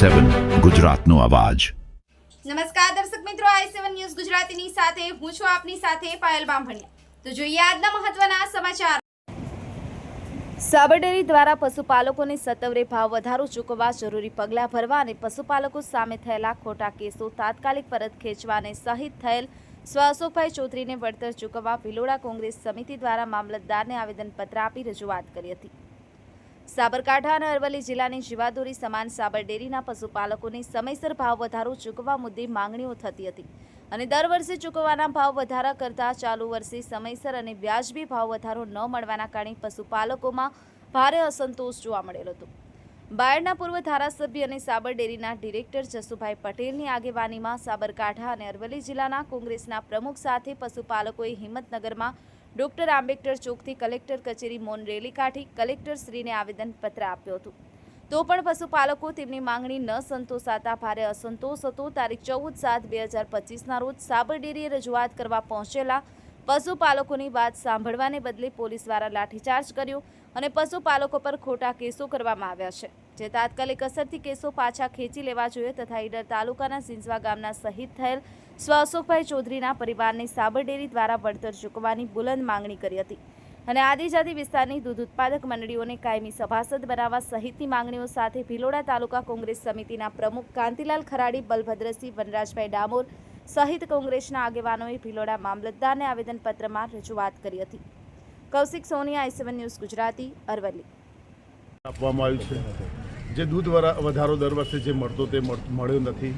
સેવન ગુજરાતનો અવાજ. નમસ્કાર દર્શક મિત્રો આઈ સેવન ન્યૂઝ ગુજરાતીની સાથે હું છું આપની સાથે પાયલ બામભણિયા. તો જોઈએ આજના મહત્વના સમાચાર. સાબરડેરી દ્વારા પશુપાલકોને સત્વરે ભાવ વધારો ચૂકવવા જરૂરી પગલાં ભરવા અને પશુપાલકો સામે થયેલા ખોટા કેસો તાત્કાલિક પરત ખેંચવાને સહિત થયેલ સ્વાસોભાઈ ચૌધરીને વળતર ચૂકવવા ભિલોડા કોંગ્રેસ સમિતિ દ્વારા મામલતદારને આવેદનપત્ર આપી રજૂઆત કરી હતી. સાબરકાંઠા અને અરવલ્લી જિલ્લાની જીવાદોરી સમાન સાબર ડેરીના પશુપાલકોને સમયસર ભાવ વધારો ચૂકવવા મુદ્દે માંગણીઓ થતી હતી. અને દર વર્ષે ચૂકવવાના ભાવ વધારા કરતાં ચાલુ વર્ષે સમયસર અને વ્યાજબી ભાવ વધારો ન મળવાના કારણે પશુપાલકોમાં ભારે અસંતોષ જોવા મળેલો હતો. બાયડના પૂર્વ ધારાસભ્ય અને સાબર ડેરીના ડિરેક્ટર જસુભાઈ પટેલની આગેવાનીમાં સાબરકાંઠા અને અરવલ્લી જિલ્લાના કોંગ્રેસના પ્રમુખ સાથે પશુપાલકોએ હિંમતનગરમાં ડોક્ટર આંબેડકર ચોકથી કલેક્ટર કચેરી મૌન રેલી કાઢી કલેક્ટરશ્રીને આવેદનપત્ર આપ્યું હતું. તો પણ પશુપાલકો તેમની માંગણી ન સંતોષાતા ભારે અસંતોષ હતો. તારીખ ચૌદ સાત બે હજાર પચીસના રોજ સાબરડેરીએ રજૂઆત કરવા પહોંચેલા પશુપાલકોની વાત સાંભળવાને બદલે પોલીસ દ્વારા લાઠીચાર્જ કર્યો. અને પશુપાલકો પર ખોટા કેસો કરવામાં આવ્યા છે. જે તાત્કાલિક અસરથી કેસો પાછા ખેંચી લેવા જોઈએ તથા ઈડર તાલુકાના સિંજવા ગામના શહીદ થયેલ સ્વ અશોકભાઈ ચૌધરીના પરિવારને સાબરડેરી દ્વારા વળતર ચૂકવવાની બુલંદ માંગણી કરી હતી. અને આદિજાતિ વિસ્તારની દૂધ ઉત્પાદક મંડળીઓને કાયમી સભાસદ બનાવવા સહિતની માંગણીઓ સાથે ભિલોડા તાલુકા કોંગ્રેસ સમિતિના પ્રમુખ કાંતિલાલ ખરાડી, બલભદ્રસિંહ વનરાજભાઈ ડામોર સહિત કોંગ્રેસના આગેવાનોએ ભિલોડા મામલતદારને આવેદનપત્રમાં રજૂઆત કરી હતી. Kaushik Soniya I seven news Gujarati, Aravalli. આપવામાં આવ્યું છે જે દૂધ વધારો દર વર્ષે જે મળતો તે મળ- મળ્યો નથી.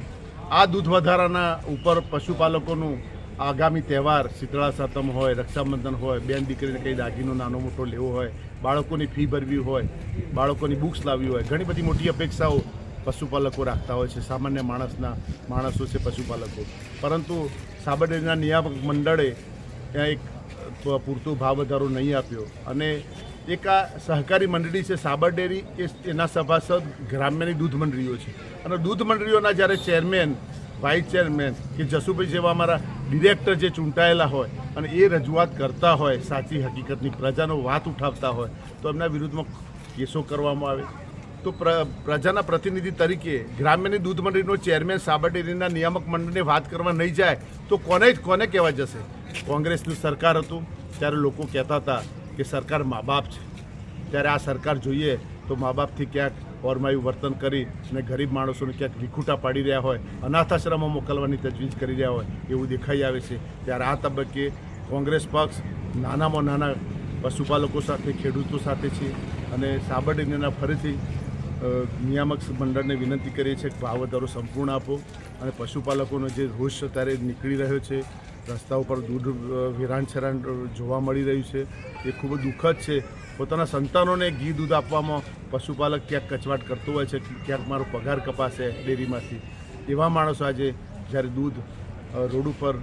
આ દૂધ વધારાના ઉપર પશુપાલકોનું આગામી તહેવાર શીતળા સાતમ હોય, રક્ષાબંધન હોય, બેન દીકરીને કંઈ દાગીનો નાનો મોટો લેવો હોય, બાળકોની ફી ભરવી હોય, બાળકોની બુક્સ લાવવી હોય, ઘણી બધી મોટી અપેક્ષાઓ પશુપાલકો રાખતા હોય છે. સામાન્ય માણસના, માણસો છે પશુપાલકો. પરંતુ સાબરડેરીના નિયામક મંડળે ત્યાં એક પૂરતો ભાવ વધારો નહીં આપ્યો. અને એક આ સહકારી મંડળી છે, સાબર ડેરી, એ એના સભાસદ ગ્રામ્યની દૂધ મંડળીઓ છે. અને દૂધ મંડળીઓના જ્યારે ચેરમેન, વાઇસ ચેરમેન કે જસુભાઈ જેવા અમારા ડિરેક્ટર જે ચૂંટાયેલા હોય અને એ રજૂઆત કરતા હોય, સાચી હકીકતની પ્રજાનો વાત ઉઠાવતા હોય, તો એમના વિરુદ્ધમાં કેસો કરવામાં આવે. તો પ્ર- પ્રજાના પ્રતિનિધિ તરીકે ગ્રામ્યની દૂધ મંડળીનો ચેરમેન સાબર ડેરીના નિયામક મંડળને વાત કરવા નહીં જાય, તો કોને કોને કહેવા જશે? કોંગ્રેસનું સરકાર હતું, ત્યારે લોકો કહેતા હતા કે સરકાર મા બાપ છે. ત્યારે આ સરકાર જોઈએ તો મા બાપથી ક્યાંક ઓરમાયું વર્તન કરી અને ગરીબ માણસોને ક્યાંક વિખૂટા પાડી રહ્યા હોય અનાથાશ્રમમાં મોકલવાની તજવીજ કરી રહ્યા હોય એવું દેખાઈ આવે છે. ત્યારે આ તબક્કે કોંગ્રેસ પક્ષ નાનામાં નાના પશુપાલકો સાથે, ખેડૂતો સાથે છે અને સાબરડીના ફરીથી નિયામક મંડળને વિનંતી કરીએ છીએ કે ભાવ વધારો સંપૂર્ણ આપો અને પશુપાલકોનો જે રોષ અત્યારે નીકળી રહ્યો છે રસ્તા ઉપર દૂધ વિરાણ છેરાણ જોવા મળી રહ્યું છે. એ ખૂબ જ દુઃખદ છે. પોતાના સંતાનોને ઘી દૂધ આપવામાં પશુપાલક ક્યાંક કચવાટ કરતો હોય છે, ક્યાંક મારો પગાર કપાશે ડેરીમાંથી. એવા માણસો આજે જ્યારે દૂધ રોડ ઉપર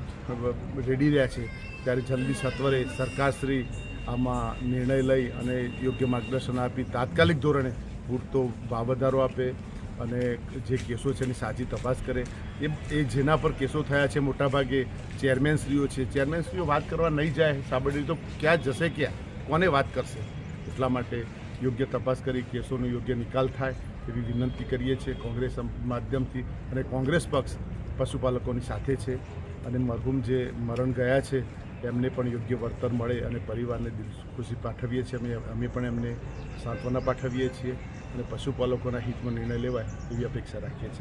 રેડી રહ્યા છે, ત્યારે જલ્દી સત્વરે સરકારશ્રી આમાં નિર્ણય લઈ અને યોગ્ય માર્ગદર્શન આપી તાત્કાલિક ધોરણે પૂરતો ભાવ વધારો આપે. અને જે કેસો છે એની સાચી તપાસ કરે. એ એ જેના પર કેસો થયા છે મોટાભાગે ચેરમેનશ્રીઓ છે. ચેરમેનશ્રીઓ વાત કરવા નહીં જાય સાબરડી તો ક્યાં જશે ક્યાં? કોને વાત કરશે? એટલા માટે યોગ્ય તપાસ કરી, કેસોનો યોગ્ય નિકાલ થાય એવી વિનંતી કરીએ છીએ કોંગ્રેસ માધ્યમથી અને કોંગ્રેસ પક્ષ પશુપાલકોની સાથે છે. અને મરહુમ જે મરણ ગયા છે એમને પણ યોગ્ય વળતર મળે અને પરિવારને દિલ ખુશી પાઠવીએ છીએ. અમે અમે પણ એમને સાંત્વના પાઠવીએ છીએ અને પશુપાલકોના હિતમાં નિર્ણય લેવાય એવી અપેક્ષા રાખીએ છીએ.